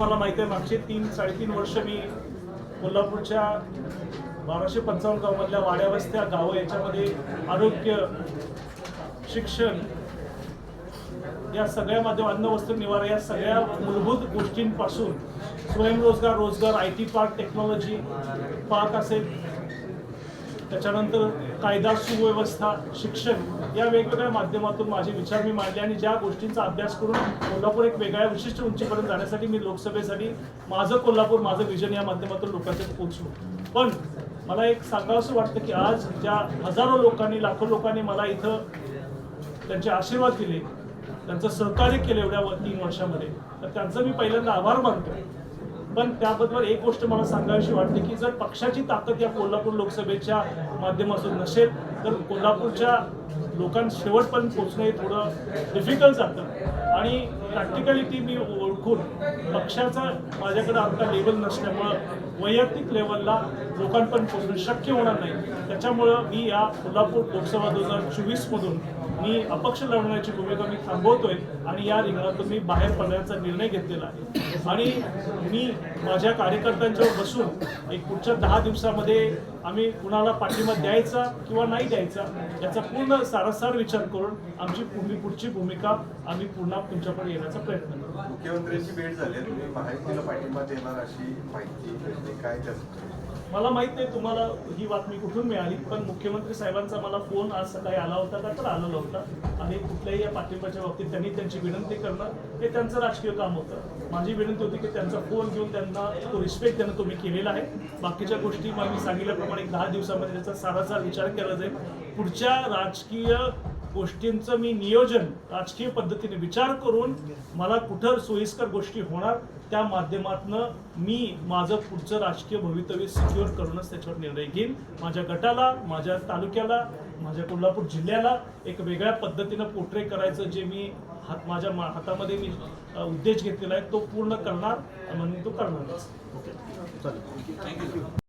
मला माहीत आहे मागचे तीन साडेतीन वर्ष मी कोल्हापूरच्या बाराशे पंचावन्न गावामधल्या वाड्यावस्त्या गावं याच्यामध्ये आरोग्य शिक्षण या सगळ्या माध्यम अन्न निवारा या सगळ्या मूलभूत गोष्टींपासून स्वयंरोजगार रोजगार I T park technology park असेल त्याच्यानंतर कायदा सुव्यवस्था शिक्षण या वेगवेगळ्या माध्यमातून माझे विचार मी मांडले आणि ज्या गोष्टींचा अभ्यास करून कोल्हापूर एक वेगळ्या विशिष्ट उंचीपर्यंत जाण्यासाठी मी लोकसभेसाठी माझं कोल्हापूर माझं विजन या माध्यमातून लोकांच्यात पोहोचलो. पण मला एक सांगावंसं वाटतं की आज ज्या हजारो लोकांनी लाखो लोकांनी मला इथं त्यांचे आशीर्वाद दिले त्यांचं सहकार्य केलं एवढ्या व- तीन वर्षामध्ये तर त्यांचं मी पहिल्यांदा आभार मानतो पण त्याबद्दल एक गोष्ट मला सांगावीशी वाटते की जर पक्षाची ताकद या कोल्हापूर लोकसभेच्या माध्यमातून नसेल तर कोल्हापूरच्या लोकांना शेवटपर्यंत पोचणं हे थोडं डिफिकल्ट जातं. आणि प्रॅक्टिकलिटी मी ओळखून पक्षाचा माझ्याकडे आता लेवल नसल्यामुळं वैयक्तिक लेवलला लोकांपर्यंत पोहोचणं शक्य होणार नाही. त्याच्यामुळं मी या कोल्हापूर लोकसभा दोन हजार चोवीसमधून मी अपक्ष लढवण्याची भूमिका मी थांबवतोय आणि या रिंगणातून मी बाहेर पडण्याचा निर्णय घेतलेला आहे. आणि मी माझ्या कार्यकर्त्यांच्यावर बसून एक पुढच्या दहा दिवसामध्ये आम्ही कुणाला पाठिंबा द्यायचा किंवा नाही द्यायचा याचा पूर्ण सारासार विचार करून आमची पुढली पुढची भूमिका आम्ही पुन्हा तुमच्याकडे येण्याचा प्रयत्न करू मुख्यमंत्र्यांची भेट झाली आहे. तुम्ही महायुतीला पाठिंबा देणार अशी माहिती काय त्याचं मला माहीत नाही तुम्हाला ही बातमी कुठून मिळाली पण मुख्यमंत्री साहेबांचा मला फोन आज सकाळी आला होता का तर आलेला होता. आणि कुठल्याही या पाठिंबाच्या बाबतीत त्यांनी त्यांची विनंती करणं हे त्यांचं राजकीय काम होतं. माझी विनंती होती की त्यांचा फोन घेऊन त्यांना तो रिस्पेक्ट देणं तुम्ही केलेला आहे. बाकीच्या गोष्टी मग मी सांगितल्याप्रमाणे दहा दिवसामध्ये त्याचा सारासार विचार केला जाईल. पुढच्या राजकीय गोष्टींचं मी नियोजन राजकीय पद्धतीने विचार करून मला कुठं सोयीस्कर गोष्टी होणार त्या माध्यमातनं मी माझं पुढचं राजकीय भवितव्य सिक्युअर करूनच त्याच्यावर निर्णय घेईन. माझ्या गटाला माझ्या तालुक्याला माझ्या कोल्हापूर जिल्ह्याला एक वेगळ्या पद्धतीनं पोर्ट्रे करायचं जे मी हात माझ्या मा- हातामध्ये मी उद्देश घेतलेला आहे तो पूर्ण करणार म्हणून तो करणारच. ओके चालेल.